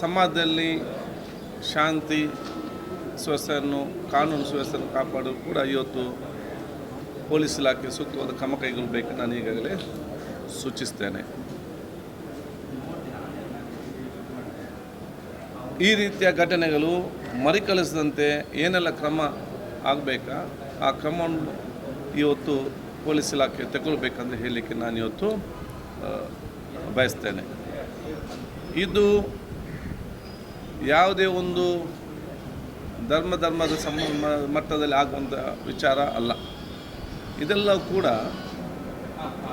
ಸಮಾಜದಲ್ಲಿ ಶಾಂತಿ, ಸುವ್ಯವಸ್ಥೆಯನ್ನು, ಕಾನೂನು ಸುವ್ಯವಸ್ಥೆಯನ್ನು ಕಾಪಾಡಲು ಕೂಡ ಇವತ್ತು ಪೊಲೀಸ್ ಇಲಾಖೆ ಸೂಕ್ತವಾದ ಕ್ರಮ ಕೈಗೊಳ್ಳಬೇಕು ನಾನು ಈಗಾಗಲೇ ಸೂಚಿಸ್ತೇನೆ. ಈ ರೀತಿಯ ಘಟನೆಗಳು ಮರಿಕಳಿಸದಂತೆ ಏನೆಲ್ಲ ಕ್ರಮ ಆಗಬೇಕಾ? ಆ ಕ್ರಮವನ್ನು ಇವತ್ತು ಪೊಲೀಸ್ ಇಲಾಖೆ ತಗೊಳ್ಬೇಕಂತ ಹೇಳಲಿಕ್ಕೆ ನಾನು ಇವತ್ತು ಬಯಸ್ತೇನೆ. ಇದು ಯಾವುದೇ ಒಂದು ಧರ್ಮ ಧರ್ಮದ ಸಂಬಂಧ ಮಟ್ಟದಲ್ಲಿ ಆಗುವಂಥ ವಿಚಾರ ಅಲ್ಲ. ಇದೆಲ್ಲ ಕೂಡ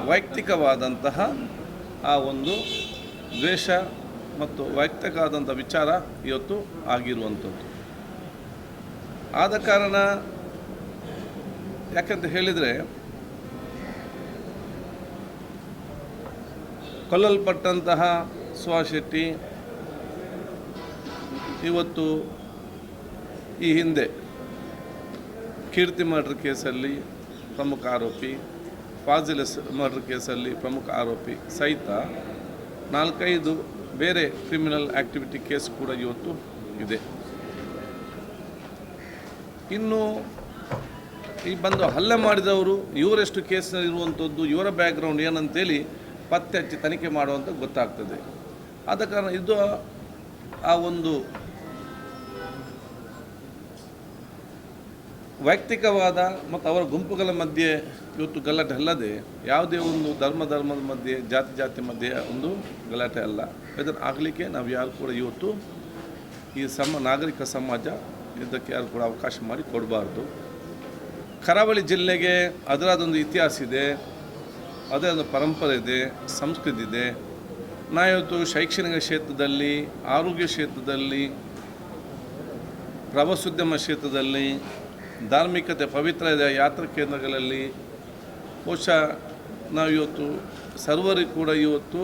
ವೈಯಕ್ತಿಕವಾದಂತಹ ಆ ಒಂದು ದ್ವೇಷ ಮತ್ತು ವೈಯಕ್ತಿಕವಾದಂಥ ವಿಚಾರ ಇವತ್ತು ಆಗಿರುವಂಥದ್ದು ಆದ ಕಾರಣ ಯಾಕಂತ ಹೇಳಿದರೆ ಕೊಲ್ಲಲ್ಪಟ್ಟಂತಹ ಸುಹಾಸ್ ಶೆಟ್ಟಿ ಇವತ್ತು ಈ ಹಿಂದೆ ಕೀರ್ತಿ ಮರ್ಡರ್ ಕೇಸಲ್ಲಿ ಪ್ರಮುಖ ಆರೋಪಿ, ಫಾಜಿಲ್ ಮರ್ಡರ್ ಕೇಸಲ್ಲಿ ಪ್ರಮುಖ ಆರೋಪಿ ಸಹಿತ ನಾಲ್ಕೈದು ಬೇರೆ ಕ್ರಿಮಿನಲ್ ಆ್ಯಕ್ಟಿವಿಟಿ ಕೇಸ್ ಕೂಡ ಇವತ್ತು ಇದೆ. ಇನ್ನು ಈ ಬಂದು ಹಲ್ಲೆ ಮಾಡಿದವರು, ಇವರೆಷ್ಟು ಕೇಸ್ನಲ್ಲಿ ಇರುವಂಥದ್ದು, ಇವರ ಬ್ಯಾಕ್ಗ್ರೌಂಡ್ ಏನಂತೇಳಿ ಪತ್ತೆ ಹಚ್ಚಿ ತನಿಖೆ ಮಾಡುವಂಥ ಗೊತ್ತಾಗ್ತದೆ. ಆದ ಕಾರಣ ಇದು ಆ ಒಂದು ವೈಯಕ್ತಿಕವಾದ ಮತ್ತು ಅವರ ಗುಂಪುಗಳ ಮಧ್ಯೆ ಇವತ್ತು ಗಲಾಟೆ ಅಲ್ಲದೆ ಯಾವುದೇ ಒಂದು ಧರ್ಮ ಧರ್ಮದ ಮಧ್ಯೆ, ಜಾತಿ ಜಾತಿ ಮಧ್ಯೆ ಒಂದು ಗಲಾಟೆ ಅಲ್ಲ. ಇದನ್ನು ಆಗಲಿಕ್ಕೆ ನಾವು ಯಾರು ಕೂಡ ಇವತ್ತು ಈ ಸಮ, ನಾಗರಿಕ ಸಮಾಜ ಇದಕ್ಕೆ ಯಾರು ಕೂಡ ಅವಕಾಶ ಮಾಡಿ ಕೊಡಬಾರ್ದು. ಕರಾವಳಿ ಜಿಲ್ಲೆಗೆ ಅದರದೊಂದು ಇತಿಹಾಸ ಇದೆ ಅದೇ ಒಂದು ಪರಂಪರೆ ಇದೆ, ಸಂಸ್ಕೃತಿ ಇದೆ. ನಾ ಇವತ್ತು ಶೈಕ್ಷಣಿಕ ಕ್ಷೇತ್ರದಲ್ಲಿ, ಆರೋಗ್ಯ ಕ್ಷೇತ್ರದಲ್ಲಿ, ಪ್ರವಾಸೋದ್ಯಮ ಕ್ಷೇತ್ರದಲ್ಲಿ ಧಾರ್ಮಿಕತೆ ಪವಿತ್ರ ಯಾತ್ರಾ ಕೇಂದ್ರಗಳಲ್ಲಿ. ಬಹುಶಃ ನಾವು ಇವತ್ತು ಸರ್ವರಿಗೆ ಕೂಡ ಇವತ್ತು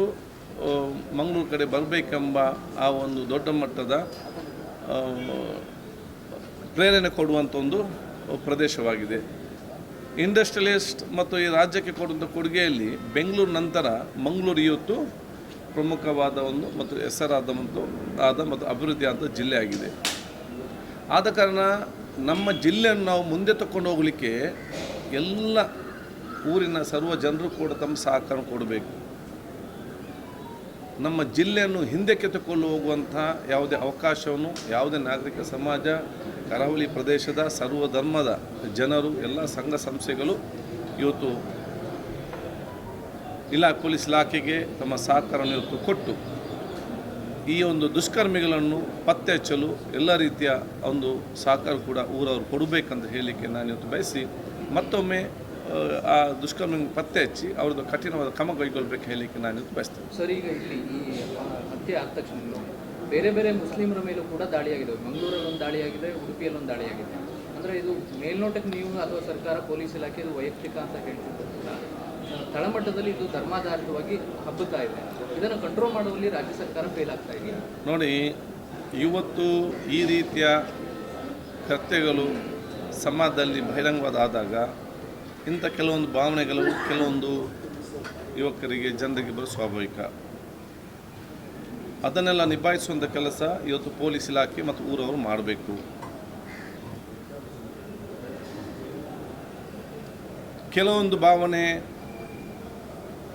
ಮಂಗಳೂರು ಕಡೆ ಬರಬೇಕೆಂಬ ಆ ಒಂದು ದೊಡ್ಡ ಮಟ್ಟದ ಪ್ರೇರಣೆ ಕೊಡುವಂಥ ಒಂದು ಪ್ರದೇಶವಾಗಿದೆ. ಇಂಡಸ್ಟ್ರಿಯಲಿಸ್ಟ್ ಮತ್ತು ಈ ರಾಜ್ಯಕ್ಕೆ ಕೊಡುವಂಥ ಕೊಡುಗೆಯಲ್ಲಿ ಬೆಂಗಳೂರು ನಂತರ ಮಂಗಳೂರು ಇವತ್ತು ಪ್ರಮುಖವಾದ ಒಂದು ಮತ್ತು ಹೆಸರಾದ ಮತ್ತು ಆದ ಮತ್ತು ಅಭಿವೃದ್ಧಿ ಆದ ಜಿಲ್ಲೆಯಾಗಿದೆ ಆದ ಕಾರಣ ನಮ್ಮ ಜಿಲ್ಲೆಯನ್ನು ನಾವು ಮುಂದೆ ತಕೊಂಡು ಹೋಗಲಿಕ್ಕೆ ಎಲ್ಲ ಊರಿನ ಸರ್ವ ಜನರು ಕೂಡ ತಮ್ಮ ಸಹಕಾರ ಕೊಡಬೇಕು. ನಮ್ಮ ಜಿಲ್ಲೆಯನ್ನು ಹಿಂದಕ್ಕೆ ತಕೊಂಡು ಹೋಗುವಂಥ ಯಾವುದೇ ಅವಕಾಶವನ್ನು ಯಾವುದೇ ನಾಗರಿಕ ಸಮಾಜ, ಕರಾವಳಿ ಪ್ರದೇಶದ ಸರ್ವ ಧರ್ಮದ ಜನರು, ಎಲ್ಲ ಸಂಘ ಸಂಸ್ಥೆಗಳು ಇವತ್ತು ಇಲಾ ಪೊಲೀಸ್ ಇಲಾಖೆಗೆ ತಮ್ಮ ಸಹಕಾರವನ್ನು ಇವತ್ತು ಕೊಟ್ಟು ಈ ಒಂದು ದುಷ್ಕರ್ಮಿಗಳನ್ನು ಪತ್ತೆ ಹಚ್ಚಲು ಎಲ್ಲ ರೀತಿಯ ಒಂದು ಸಹಕಾರ ಕೂಡ ಊರವರು ಕೊಡಬೇಕಂತ ಹೇಳಲಿಕ್ಕೆ ನಾನು ಇವತ್ತು ಬಯಸಿ ಮತ್ತೊಮ್ಮೆ ಆ, ದುಷ್ಕರ್ಮಿ ಪತ್ತೆ ಹಚ್ಚಿ ಅವ್ರದ್ದು ಕಠಿಣವಾದ ಕ್ರಮ ಕೈಗೊಳ್ಳಬೇಕು ಹೇಳಲಿಕ್ಕೆ ನಾನು ಇವತ್ತು ಬಯಸ್ತೇನೆ. ಸರ್ ಈಗ ಇಲ್ಲಿ ಈ ಹತ್ಯೆ ಆದ ತಕ್ಷಣ ಬೇರೆ ಬೇರೆ ಮುಸ್ಲಿಮರ ಮೇಲೂ ಕೂಡ ದಾಳಿಯಾಗಿದೆ. ಮಂಗಳೂರಲ್ಲಿ ಒಂದು ದಾಳಿಯಾಗಿದೆ ಉಡುಪಿಯಲ್ಲಿ ಒಂದು ದಾಳಿಯಾಗಿದೆ. ಅಂದರೆ ಇದು ಮೇಲ್ನೋಟಕ್ಕೆ ನೀವು ಅಥವಾ ಸರ್ಕಾರ ಪೊಲೀಸ್ ಇಲಾಖೆ ಇದು ವೈಯಕ್ತಿಕ ಅಂತ ಆ, ತಳಮಟ್ಟದಲ್ಲಿ ಇದು ಧರ್ಮಾಧಾರಿತವಾಗಿ ಹಬ್ಬುತ್ತಾ ಇದೆ. ಇದನ್ನು ಕಂಟ್ರೋಲ್ ಮಾಡುವಲ್ಲಿ ರಾಜ್ಯ ಸರ್ಕಾರ ಫೇಲ್ ಆಗ್ತಾ ಇದೆ. ನೋಡಿ, ಇವತ್ತು ಈ ರೀತಿಯ ಕೃತ್ಯಗಳು ಸಮಾಜದಲ್ಲಿ ಬಹಿರಂಗವಾದ ಆದಾಗ ಇಂಥ ಕೆಲವೊಂದು ಭಾವನೆಗಳು, ಕೆಲವೊಂದು ಯುವಕರಿಗೆ, ಜನರಿಗೆ ಬರೋ ಸ್ವಾಭಾವಿಕ. ಅದನ್ನೆಲ್ಲ ನಿಭಾಯಿಸುವಂಥ ಕೆಲಸ ಇವತ್ತು ಪೊಲೀಸ್ ಇಲಾಖೆ ಮತ್ತು ಊರವರು ಮಾಡಬೇಕು. ಕೆಲವೊಂದು ಭಾವನೆ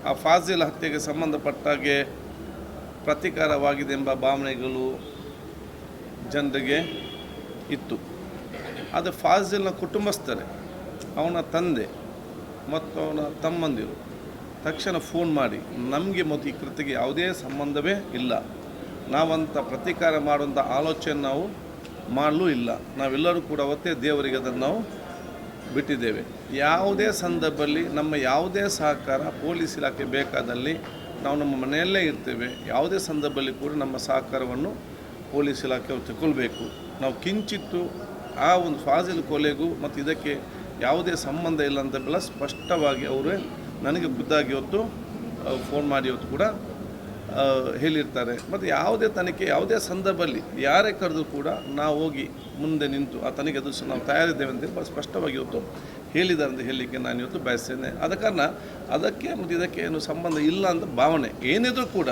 ಆ ಫಾಜಿಲ್ ಹತ್ಯೆಗೆ ಸಂಬಂಧಪಟ್ಟಾಗೆ ಪ್ರತೀಕಾರವಾಗಿದೆ ಎಂಬ ಭಾವನೆಗಳು ಜನರಿಗೆ ಇತ್ತು. ಅದು ಫಾಜಿಲ್ನ ಕುಟುಂಬಸ್ಥರೇ, ಅವನ ತಂದೆ ಮತ್ತು ಅವನ ತಮ್ಮಂದಿರು ತಕ್ಷಣ ಫೋನ್ ಮಾಡಿ, ನಮಗೆ ಮತ್ತು ಈ ಕೃತಿಗೆ ಯಾವುದೇ ಸಂಬಂಧವೇ ಇಲ್ಲ. ನಾವಂಥ ಪ್ರತೀಕಾರ ಮಾಡುವಂಥ ಆಲೋಚನೆ ನಾವು ಮಾಡಲೂ ಇಲ್ಲ. ನಾವೆಲ್ಲರೂ ಕೂಡ ಅವತ್ತೇ ದೇವರಿಗೆ ಅದನ್ನು ನಾವು ಬಿಟ್ಟಿದ್ದೇವೆ. ಯಾವುದೇ ಸಂದರ್ಭದಲ್ಲಿ ನಮ್ಮ ಯಾವುದೇ ಸಹಕಾರ ಪೊಲೀಸ್ ಇಲಾಖೆ ಬೇಕಾದಲ್ಲಿ ನಾವು ನಮ್ಮ ಮನೆಯಲ್ಲೇ ಇರ್ತೇವೆ. ಯಾವುದೇ ಸಂದರ್ಭದಲ್ಲಿ ಕೂಡ ನಮ್ಮ ಸಹಕಾರವನ್ನು ಪೊಲೀಸ್ ಇಲಾಖೆಯವರು ತಗೊಳ್ಬೇಕು ನಾವು ಕಿಂಚಿತ್ತು ಆ ಒಂದು ಫಾಜಿಲ್ ಕೊಲೆಗೂ ಮತ್ತು ಇದಕ್ಕೆ ಯಾವುದೇ ಸಂಬಂಧ ಇಲ್ಲ ಅಂತ ಸ್ಪಷ್ಟವಾಗಿ ಅವರೇ ನನಗೆ ಖುದ್ದಾಗಿ ಹೊತ್ತು ಫೋನ್ ಮಾಡಿ ಇವತ್ತು ಕೂಡ ಹೇಳಿರ್ತಾರೆ. ಮತ್ತು ಯಾವುದೇ ತನಿಖೆ, ಯಾವುದೇ ಸಂದರ್ಭದಲ್ಲಿ ಯಾರೇ ಕರೆದು ಕೂಡ ನಾವು ಹೋಗಿ ಮುಂದೆ ನಿಂತು ಆ ತನಿಖೆ ಎದುರಿಸಿ ನಾವು ತಯಾರಿದ್ದೇವೆ ಅಂತೇಳಿ ಸ್ಪಷ್ಟವಾಗಿ ಇವತ್ತು ಹೇಳಿದ್ದಾರೆ ಅಂತ ಹೇಳಲಿಕ್ಕೆ ನಾನು ಇವತ್ತು ಬಯಸ್ತೇನೆ. ಆದ ಕಾರಣ ಅದಕ್ಕೆ ಮತ್ತು ಇದಕ್ಕೆ ಏನು ಸಂಬಂಧ ಇಲ್ಲ ಅಂತ ಭಾವನೆ ಏನಿದ್ರೂ ಕೂಡ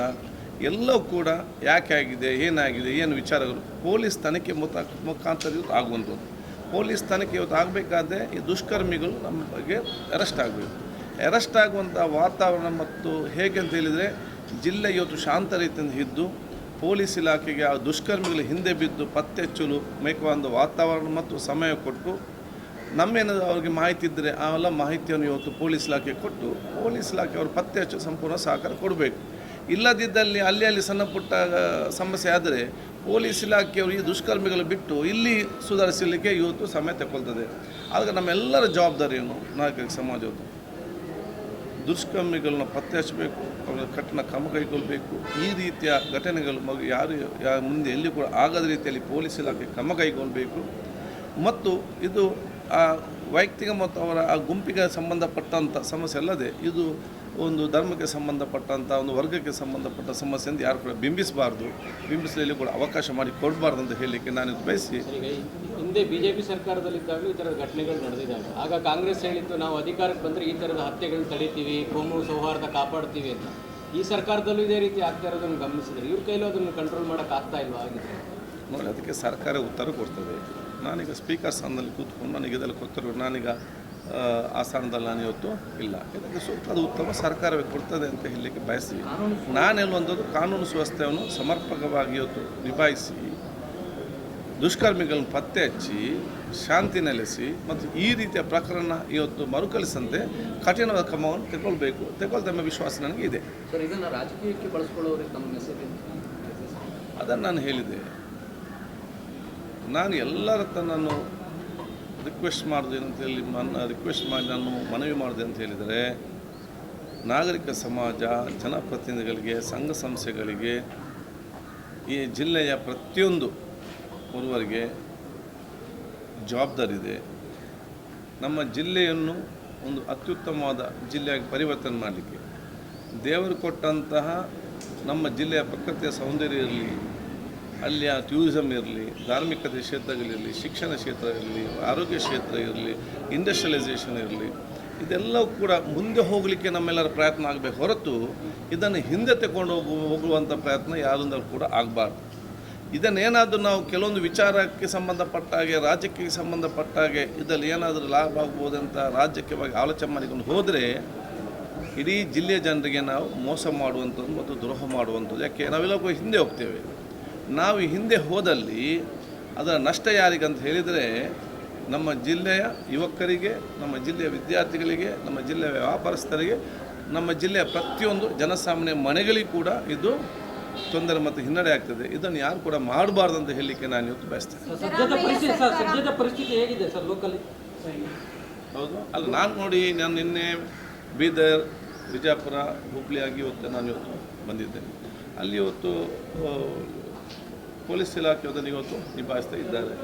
ಎಲ್ಲವೂ ಕೂಡ ಯಾಕೆ ಆಗಿದೆ, ಏನಾಗಿದೆ, ಏನು ವಿಚಾರಗಳು ಪೊಲೀಸ್ ತನಿಖೆ ಮುಖ ಮುಖಾಂತರ ಇವತ್ತು ಆಗುವಂಥದ್ದು. ಪೊಲೀಸ್ ತನಿಖೆ ಇವತ್ತು ಆಗಬೇಕಾದ್ರೆ ಈ ದುಷ್ಕರ್ಮಿಗಳು ನಮ್ಮ ಬಗ್ಗೆ ಅರೆಸ್ಟ್ ಆಗಬೇಕು. ಅರೆಸ್ಟ್ ಆಗುವಂಥ ವಾತಾವರಣ ಮತ್ತು ಹೇಗೆ ಅಂತ ಹೇಳಿದರೆ ಜಿಲ್ಲೆ ಇವತ್ತು ಶಾಂತ ರೀತಿಯಿಂದ ಇದ್ದು ಪೊಲೀಸ್ ಇಲಾಖೆಗೆ ಆ ದುಷ್ಕರ್ಮಿಗಳು ಹಿಂದೆ ಬಿದ್ದು ಪತ್ತೆ ಹಚ್ಚಲು ಮೇಕುವಂಥ ವಾತಾವರಣ ಮತ್ತು ಸಮಯ ಕೊಟ್ಟು ನಮ್ಮೇನಾದರೂ ಅವ್ರಿಗೆ ಮಾಹಿತಿ ಇದ್ದರೆ ಆ ಎಲ್ಲ ಮಾಹಿತಿಯನ್ನು ಇವತ್ತು ಪೊಲೀಸ್ ಇಲಾಖೆ ಕೊಟ್ಟು, ಪೊಲೀಸ್ ಇಲಾಖೆ ಅವರು ಪತ್ತೆ ಹಚ್ಚಲು ಸಂಪೂರ್ಣ ಸಹಕಾರ ಕೊಡಬೇಕು. ಇಲ್ಲದಿದ್ದಲ್ಲಿ ಅಲ್ಲಿ ಅಲ್ಲಿ ಸಣ್ಣ ಪುಟ್ಟ ಸಮಸ್ಯೆ ಆದರೆ ಪೊಲೀಸ್ ಇಲಾಖೆಯವರು ಈ ದುಷ್ಕರ್ಮಿಗಳು ಬಿಟ್ಟು ಇಲ್ಲಿ ಸುಧಾರಿಸಲಿಕ್ಕೆ ಇವತ್ತು ಸಮಯ ತಗೊಳ್ತದೆ ಆದರೆ ನಮ್ಮೆಲ್ಲರ ಜವಾಬ್ದಾರಿಯನ್ನು ನಾಗರಿಕ ಸಮಾಜದ್ದು ದುಷ್ಕರ್ಮಿಗಳನ್ನ ಪತ್ತೆ ಹಚ್ಚಬೇಕು ಅವರ ಕಠಿಣ ಕ್ರಮ ಕೈಗೊಳ್ಳಬೇಕು ಈ ರೀತಿಯ ಘಟನೆಗಳು ಮಗು ಯಾರು, ಯಾರ ಮುಂದೆ ಎಲ್ಲಿ ಕೂಡ ಆಗದ ರೀತಿಯಲ್ಲಿ ಪೊಲೀಸ್ ಇಲಾಖೆ ಕ್ರಮ ಕೈಗೊಳ್ಳಬೇಕು ಮತ್ತು ಇದು ಆ ವೈಯಕ್ತಿಕ ಮತ್ತು ಅವರ ಆ ಗುಂಪಿಗೆ ಸಂಬಂಧಪಟ್ಟಂಥ ಸಮಸ್ಯೆ ಅಲ್ಲದೆ, ಇದು ಒಂದು ಧರ್ಮಕ್ಕೆ ಸಂಬಂಧಪಟ್ಟಂಥ ಒಂದು ವರ್ಗಕ್ಕೆ ಸಂಬಂಧಪಟ್ಟ ಸಮಸ್ಯೆಯಿಂದ ಯಾರು ಕೂಡ ಬಿಂಬಿಸಬಾರ್ದು. ಬಿಂಬಿಸಲಿ ಕೂಡ ಅವಕಾಶ ಮಾಡಿ ಕೊಡಬಾರ್ದು ಅಂತ ಹೇಳಲಿಕ್ಕೆ ನಾನು ಬಯಸಿ. ಬಿ ಜೆ ಪಿ ಸರ್ಕಾರದಲ್ಲಿದ್ದಾಗಲೂ ಈ ಥರದ ಘಟನೆಗಳು ನಡೆದಿದ್ದಾವೆ. ಆಗ ಕಾಂಗ್ರೆಸ್ ಹೇಳಿತ್ತು ನಾವು ಅಧಿಕಾರಕ್ಕೆ ಬಂದರೆ ಈ ಥರದ ಹತ್ಯೆಗಳನ್ನ ತಡಿತೀವಿ ಕೋಮು ಸೌಹಾರ್ದ ಕಾಪಾಡ್ತೀವಿ ಅಂತ. ಈ ಸರ್ಕಾರದಲ್ಲೂ ಇದೇ ರೀತಿ ಆಗ್ತಾ ಇರೋದನ್ನು ಗಮನಿಸಿದ್ರೆ ಇವ್ರ ಕೈಲೂ ಅದನ್ನು ಕಂಟ್ರೋಲ್ ಮಾಡೋಕೆ ಆಗ್ತಾ ಇಲ್ವಾ ಆಗಿದೆ ನೋಡಿ ಅದಕ್ಕೆ ಸರ್ಕಾರ ಉತ್ತರ ಕೊಡ್ತದೆ. ನಾನೀಗ ಸ್ಪೀಕರ್ ಸ್ಥಾನದಲ್ಲಿ ಕೂತ್ಕೊಂಡು ನನಗೆ ಇದೆಲ್ಲ ಗೊತ್ತಿರೋ ನಾನೀಗ ಆ, ಸ್ಥಾನದಲ್ಲಿ ನಾನು ಇವತ್ತು ಇಲ್ಲ. ಇದಕ್ಕೆ ಸೂಕ್ತವಾದ ಉತ್ತಮ ಸರ್ಕಾರವೇ ಕೊಡ್ತದೆ ಅಂತ ಹೇಳಲಿಕ್ಕೆ ಬಯಸಿ ನಾನು ಹೇಳುವಂಥದ್ದು ಕಾನೂನು ಸುವ್ಯವಸ್ಥೆಯನ್ನು ಸಮರ್ಪಕವಾಗಿ ಇವತ್ತು ನಿಭಾಯಿಸಿ ದುಷ್ಕರ್ಮಿಗಳನ್ನು ಪತ್ತೆ ಹಚ್ಚಿ ಶಾಂತಿ ನೆಲೆಸಿ ಮತ್ತು ಈ ರೀತಿಯ ಪ್ರಕರಣ ಇವತ್ತು ಮರುಕಳಿಸಂತೆ ಕಠಿಣವಾದ ಕ್ರಮವನ್ನು ತೆಗೊಳ್ಬೇಕು ತೆಗೊಳ್ತಮ್ಮ ವಿಶ್ವಾಸ ನನಗೆ ಇದೆ. ರಾಜಕೀಯಕ್ಕೆ ಅದನ್ನು ನಾನು ಹೇಳಿದೆ. ನಾನು ಎಲ್ಲರ ಹತ್ರ ನಾನು ರಿಕ್ವೆಸ್ಟ್ ಮಾಡಿದೆ ಅಂತೇಳಿ ಮನ್ನ ರಿಕ್ವೆಸ್ಟ್ ಮಾಡಿ ನಾನು ಮನವಿ ಮಾಡಿದೆ ಅಂತ ಹೇಳಿದರೆ, ನಾಗರಿಕ ಸಮಾಜ, ಜನಪ್ರತಿನಿಧಿಗಳಿಗೆ, ಸಂಘ ಸಂಸ್ಥೆಗಳಿಗೆ, ಈ ಜಿಲ್ಲೆಯ ಪ್ರತಿಯೊಂದು ಒರುವರಿಗೆ ಜವಾಬ್ದಾರಿದೆ ನಮ್ಮ ಜಿಲ್ಲೆಯನ್ನು ಒಂದು ಅತ್ಯುತ್ತಮವಾದ ಜಿಲ್ಲೆಯಾಗಿ ಪರಿವರ್ತನೆ ಮಾಡಲಿಕ್ಕೆ ದೇವರು ಕೊಟ್ಟಂತಹ ನಮ್ಮ ಜಿಲ್ಲೆಯ ಪ್ರಕೃತಿಯ ಸೌಂದರ್ಯ ಇರಲಿ ಅಲ್ಲಿಯ ಟೂರಿಸಮ್ ಇರಲಿ ಧಾರ್ಮಿಕತೆ ಕ್ಷೇತ್ರಗಳಿರಲಿ, ಶಿಕ್ಷಣ ಕ್ಷೇತ್ರ ಇರಲಿ, ಆರೋಗ್ಯ ಕ್ಷೇತ್ರ ಇರಲಿ ಇಂಡಸ್ಟ್ರಿಯಲೈಸೇಷನ್ ಇರಲಿ, ಇದೆಲ್ಲವೂ ಕೂಡ ಮುಂದೆ ಹೋಗಲಿಕ್ಕೆ ನಮ್ಮೆಲ್ಲರ ಪ್ರಯತ್ನ ಆಗಬೇಕು ಹೊರತು ಇದನ್ನು ಹಿಂದೆ ತಗೊಂಡು ಹೋಗು ಹೋಗುವಂಥ ಪ್ರಯತ್ನ ಯಾರಿಂದಲೂ ಕೂಡ ಆಗಬಾರ್ದು. ಇದನ್ನೇನಾದರೂ ನಾವು ಕೆಲವೊಂದು ವಿಚಾರಕ್ಕೆ ಸಂಬಂಧಪಟ್ಟ ಹಾಗೆ ರಾಜ್ಯಕ್ಕೆ ಸಂಬಂಧಪಟ್ಟ ಹಾಗೆ ಇದರಲ್ಲಿ ಏನಾದರೂ ಲಾಭ ಆಗ್ಬೋದಂತ ರಾಜ್ಯಕ್ಕೆ ಬಗ್ಗೆ ಆಲೋಚನೆ ಮಾಡಿಕೊಂಡು ಹೋದರೆ ಇಡೀ ಜಿಲ್ಲೆಯ ಜನರಿಗೆ ನಾವು ಮೋಸ ಮಾಡುವಂಥದ್ದು ಮತ್ತು ದ್ರೋಹ ಮಾಡುವಂಥದ್ದು. ಯಾಕೆ? ನಾವೆಲ್ಲ ಹಿಂದೆ ಹೋಗ್ತೇವೆ. ನಾವು ಹಿಂದೆ ಹೋದಲ್ಲಿ ಅದರ ನಷ್ಟ ಯಾರಿಗಂತ ಹೇಳಿದರೆ ನಮ್ಮ ಜಿಲ್ಲೆಯ ಯುವಕರಿಗೆ ನಮ್ಮ ಜಿಲ್ಲೆಯ ವಿದ್ಯಾರ್ಥಿಗಳಿಗೆ ನಮ್ಮ ಜಿಲ್ಲೆಯ ವ್ಯಾಪಾರಸ್ಥರಿಗೆ ನಮ್ಮ ಜಿಲ್ಲೆಯ ಪ್ರತಿಯೊಂದು ಜನಸಾಮಾನ್ಯ ಮನೆಗಳಿಗೆ ಕೂಡ ಇದು ತೊಂದರೆ ಮತ್ತು ಹಿನ್ನಡೆ ಆಗ್ತದೆ. ಇದನ್ನು ಯಾರು ಕೂಡ ಮಾಡಬಾರ್ದು ಅಂತ ಹೇಳಲಿಕ್ಕೆ ನಾನು ಇವತ್ತು ಬಯಸ್ತೇನೆ. ಸದ್ಯದ ಪರಿಸ್ಥಿತಿ ಸರ್ ಸದ್ಯದ ಪರಿಸ್ಥಿತಿ ಹೇಗಿದೆ ಸರ್ ಲೋಕಲಿ ಹೌದು. ಅಲ್ಲ ನಾನು ನೋಡಿ ನಾನು ನಿನ್ನೆ ಬೀದರ್ ವಿಜಯಪುರ ಹುಬ್ಳಿಯಾಗಿ ಇವತ್ತು ನಾನು ಇವತ್ತು ಬಂದಿದ್ದೇನೆ. ಅಲ್ಲಿ ಇವತ್ತು ಪೊಲೀಸ್ ಇಲಾಖೆ ಅದನ್ನು ಇವತ್ತು ನಿಭಾಯಿಸ್ತಾ ಇದ್ದಾರೆ.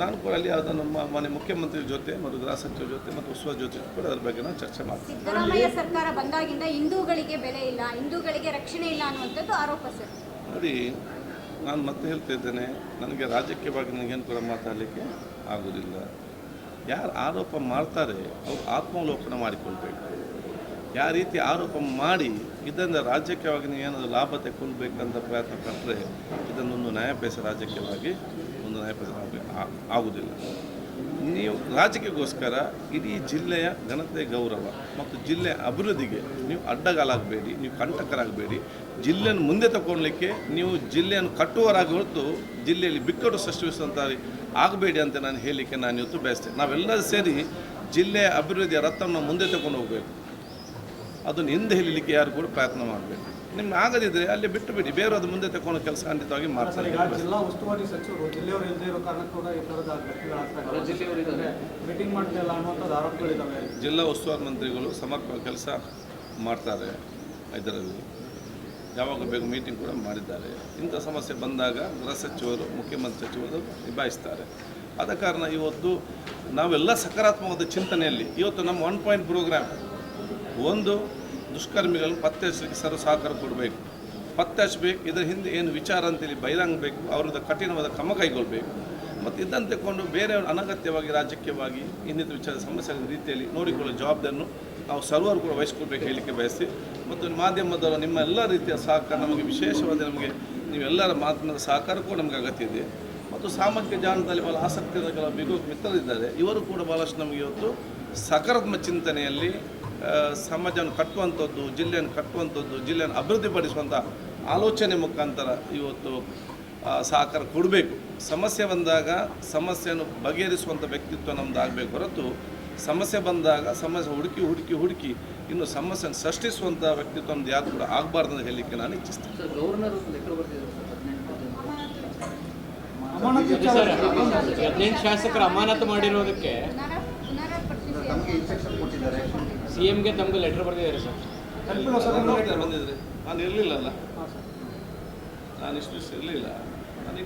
ನಾನು ಕೂಡ ಅಲ್ಲಿ ಅದನ್ನು ನಮ್ಮ ಮನೆ ಮುಖ್ಯಮಂತ್ರಿ ಜೊತೆ ಮತ್ತು ಗೃಹ ಸಚಿವರ ಜೊತೆ ಮತ್ತು ಉತ್ಸವ ಜೊತೆ ಕೂಡ ಅದರ ಬಗ್ಗೆ ನಾನು ಚರ್ಚೆ ಮಾಡ್ತೀನಿ ಸಿದ್ದರಾಮಯ್ಯ ಸರ್ಕಾರ ಬಂದಾಗಿಂದ ಹಿಂದೂಗಳಿಗೆ ಬೆಲೆ ಇಲ್ಲ ಹಿಂದೂಗಳಿಗೆ ರಕ್ಷಣೆ ಇಲ್ಲ ಅನ್ನುವಂಥದ್ದು ಆರೋಪ ಸರ್. ನೋಡಿ ನಾನು ಮತ್ತೆ ಹೇಳ್ತಿದ್ದೇನೆ ನನಗೆ ರಾಜಕೀಯವಾಗಿ ನನಗೇನು ಕೂಡ ಮಾತಾಡಲಿಕ್ಕೆ ಆಗೋದಿಲ್ಲ. ಯಾರು ಆರೋಪ ಮಾಡ್ತಾರೆ ಅವ್ರು ಆತ್ಮಾವಲೋಕನ ಮಾಡಿಕೊಳ್ಬೇಕು. ಯಾವ ರೀತಿ ಆರೋಪ ಮಾಡಿ ಇದರಿಂದ ರಾಜಕೀಯವಾಗಿ ನೀವು ಏನಾದರೂ ಲಾಭ ತೆಕ್ಕೊಳ್ಬೇಕಂತ ಪ್ರಯತ್ನ ಪಟ್ಟರೆ ಇದನ್ನೊಂದು ನ್ಯಾಯಪೇಸ ರಾಜಕೀಯವಾಗಿ ಒಂದು ನ್ಯಾಯಪೇಸ ಆಗುವುದಿಲ್ಲ ನೀವು ರಾಜಕೀಯಕ್ಕೋಸ್ಕರ ಇಡೀ ಜಿಲ್ಲೆಯ ಘನತೆ ಗೌರವ ಮತ್ತು ಜಿಲ್ಲೆಯ ಅಭಿವೃದ್ಧಿಗೆ ನೀವು ಅಡ್ಡಗಾಲಾಗಬೇಡಿ, ನೀವು ಕಂಟಕರಾಗಬೇಡಿ. ಜಿಲ್ಲೆಯನ್ನು ಮುಂದೆ ತಗೊಳ್ಲಿಕ್ಕೆ ನೀವು ಜಿಲ್ಲೆಯನ್ನು ಕಟ್ಟುವರಾಗಿ ಹೊರತು ಜಿಲ್ಲೆಯಲ್ಲಿ ಬಿಕ್ಕಟ್ಟು ಸೃಷ್ಟಿಸುವಂಥ ಆಗಬೇಡಿ ಅಂತ ನಾನು ಹೇಳಲಿಕ್ಕೆ ನಾನು ಇವತ್ತು ಬಯಸ್ತೇನೆ. ನಾವೆಲ್ಲರೂ ಸೇರಿ ಜಿಲ್ಲೆಯ ಅಭಿವೃದ್ಧಿಯ ರಥವನ್ನು ಮುಂದೆ ತಗೊಂಡು ಹೋಗಬೇಕು. ಅದನ್ನು ಹಿಂದೆ ಹೇಳಲಿಕ್ಕೆ ಯಾರು ಕೂಡ ಪ್ರಯತ್ನ ಮಾಡಬೇಕು. ನಿಮ್ಗೆ ಆಗದಿದ್ರೆ ಅಲ್ಲಿ ಬಿಟ್ಟು ಬಿಡಿ. ಬೇರೆ ಅದು ಮುಂದೆ ತಗೊಂಡು ಕೆಲಸ ಖಂಡಿತವಾಗಿ ಮಾಡ್ತಾರೆ. ಜಿಲ್ಲಾ ಉಸ್ತುವಾರಿ ಸಚಿವರು ಜಿಲ್ಲೆಯವರು ಇಲ್ಲದೆ ಇರೋ ಕಾರಣ ಕೂಡ ಈ ಥರದ ಮೀಟಿಂಗ್ ಮಾಡ್ತಿಲ್ಲ ಅನ್ನುವಂಥದ್ದು ಆರೋಪಗಳಿದ್ದಾವೆ ಜಿಲ್ಲಾ ಉಸ್ತುವಾರಿ ಮಂತ್ರಿಗಳು ಸಮರ್ಪಕ ಕೆಲಸ ಮಾಡ್ತಾರೆ ಇದರಲ್ಲಿ. ಯಾವಾಗ ಬೇಕು ಮೀಟಿಂಗ್ ಕೂಡ ಮಾಡಿದ್ದಾರೆ. ಇಂಥ ಸಮಸ್ಯೆ ಬಂದಾಗ ಗೃಹ ಸಚಿವರು ಮುಖ್ಯಮಂತ್ರಿ ಸಚಿವರು ನಿಭಾಯಿಸ್ತಾರೆ. ಆದ ಕಾರಣ ಇವತ್ತು ನಾವೆಲ್ಲ ಸಕಾರಾತ್ಮಕವಾದ ಚಿಂತನೆಯಲ್ಲಿ ಇವತ್ತು ನಮ್ಮ ಒನ್ ಪಾಯಿಂಟ್ ಪ್ರೋಗ್ರಾಮ್ ಒಂದು ದುಷ್ಕರ್ಮಿಗಳನ್ನು ಪತ್ತೆ ಹಚ್ಚಲಿಕ್ಕೆ ಸರ್ವ ಸಹಕಾರ ಕೊಡಬೇಕು. ಪತ್ತೆ ಹಚ್ಚಬೇಕು, ಇದರ ಹಿಂದೆ ಏನು ವಿಚಾರ ಅಂತೇಳಿ ಬಹಿರಂಗ ಬೇಕು, ಅವ್ರದ್ದು ಕಠಿಣವಾದ ಕ್ರಮ ಕೈಗೊಳ್ಳಬೇಕು ಮತ್ತು ಇದನ್ನು ತಗೊಂಡು ಬೇರೆಯವರು ಅನಗತ್ಯವಾಗಿ, ರಾಜಕೀಯವಾಗಿ ಇನ್ನಿತರ ವಿಚಾರ, ಸಮಸ್ಯೆಗಳ ರೀತಿಯಲ್ಲಿ ನೋಡಿಕೊಳ್ಳೋ ಜವಾಬ್ದಾರಿಯನ್ನು ನಾವು ಸರ್ವರು ಕೂಡ ವಹಿಸ್ಕೊಳ್ಬೇಕು ಹೇಳಲಿಕ್ಕೆ ಬಯಸಿ, ಮತ್ತು ಮಾಧ್ಯಮದವರು ನಿಮ್ಮ ಎಲ್ಲ ರೀತಿಯ ಸಹಕಾರ, ನಮಗೆ ವಿಶೇಷವಾದ ನಮಗೆ ನೀವೆಲ್ಲರ ಮಾಧ್ಯಮದ ಸಹಕಾರ ಕೂಡ ನಮಗೆ ಅಗತ್ಯ ಇದೆ. ಮತ್ತು ಸಾಮಾಜಿಕ ಜಾಲದಲ್ಲಿ ಬಹಳ ಆಸಕ್ತಿ ಕೆಲವು ಬಿಗು ಮಿತ್ರರಿದ್ದಾರೆ ಇವರು ಕೂಡ ಭಾಳಷ್ಟು ನಮಗೆ ಇವತ್ತು ಸಕಾರಾತ್ಮಕ ಚಿಂತನೆಯಲ್ಲಿ ಸಮಾಜವನ್ನು ಕಟ್ಟುವಂಥದ್ದು ಜಿಲ್ಲೆಯನ್ನು ಕಟ್ಟುವಂಥದ್ದು ಜಿಲ್ಲೆಯನ್ನು ಅಭಿವೃದ್ಧಿಪಡಿಸುವಂಥ ಆಲೋಚನೆ ಮುಖಾಂತರ ಇವತ್ತು ಸಹಕಾರ ಕೊಡಬೇಕು. ಸಮಸ್ಯೆ ಬಂದಾಗ ಸಮಸ್ಯೆಯನ್ನು ಬಗೆಹರಿಸುವಂಥ ವ್ಯಕ್ತಿತ್ವ ನಮ್ಮದು ಆಗಬೇಕು ಹೊರತು ಸಮಸ್ಯೆ ಬಂದಾಗ ಸಮಸ್ಯೆ ಹುಡುಕಿ ಹುಡುಕಿ ಹುಡುಕಿ ಇನ್ನು ಸಮಸ್ಯೆಯನ್ನು ಸೃಷ್ಟಿಸುವಂಥ ವ್ಯಕ್ತಿತ್ವ ನಮ್ದು ಯಾರು ಕೂಡ ಆಗಬಾರ್ದು ಅಂತ ಹೇಳಲಿಕ್ಕೆ ನಾನು ಇಚ್ಛಿಸ್ತೇನೆ. ಶಾಸಕರು ಅಮಾನತು ಮಾಡಿರೋದಕ್ಕೆ ಸಿ ಎಮ್ಗೆ ತಮಗೆ ಲೆಟರ್ ಬರೆದಿದ್ದಾರೆ ಸರ್. ಬಂದಿದ್ರೆ. ನಾನು ಇರಲಿಲ್ಲಲ್ಲ. ನಾನು ಇಷ್ಟು ದಿವಸ ಇರಲಿಲ್ಲ. ನನಗೆ